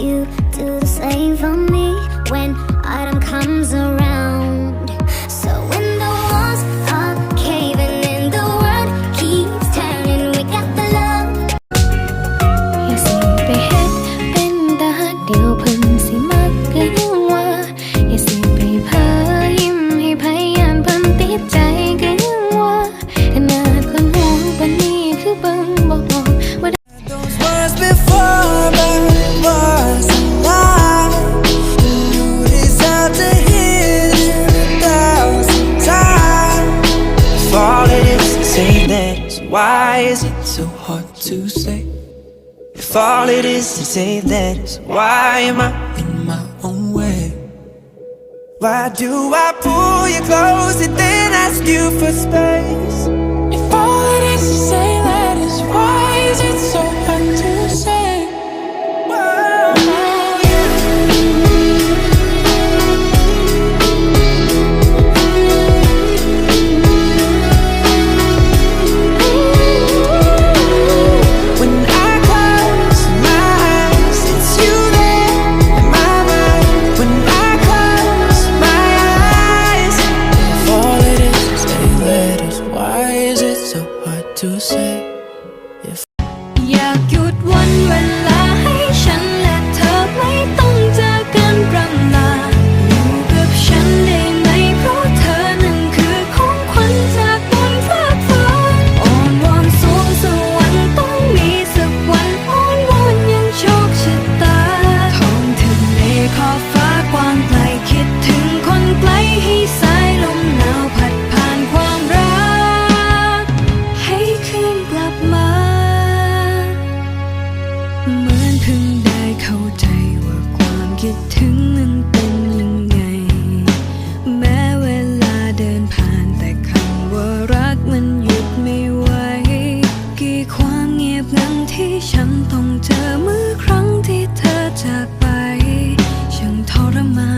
you do the same for me when autumn comes around. Why is it so hard to say? If all it is to say that is why am I in my own way? Why do I pull you close and then ask you for space? 心碎 ถึงมันเป็นยังไง แม้เวลาเดินผ่านแต่คำว่ารักมันหยุดไม่ไหว กี่ความเงียบงันที่ฉันต้องเจอเมื่อครั้งที่เธอจากไป ฉังทรมาน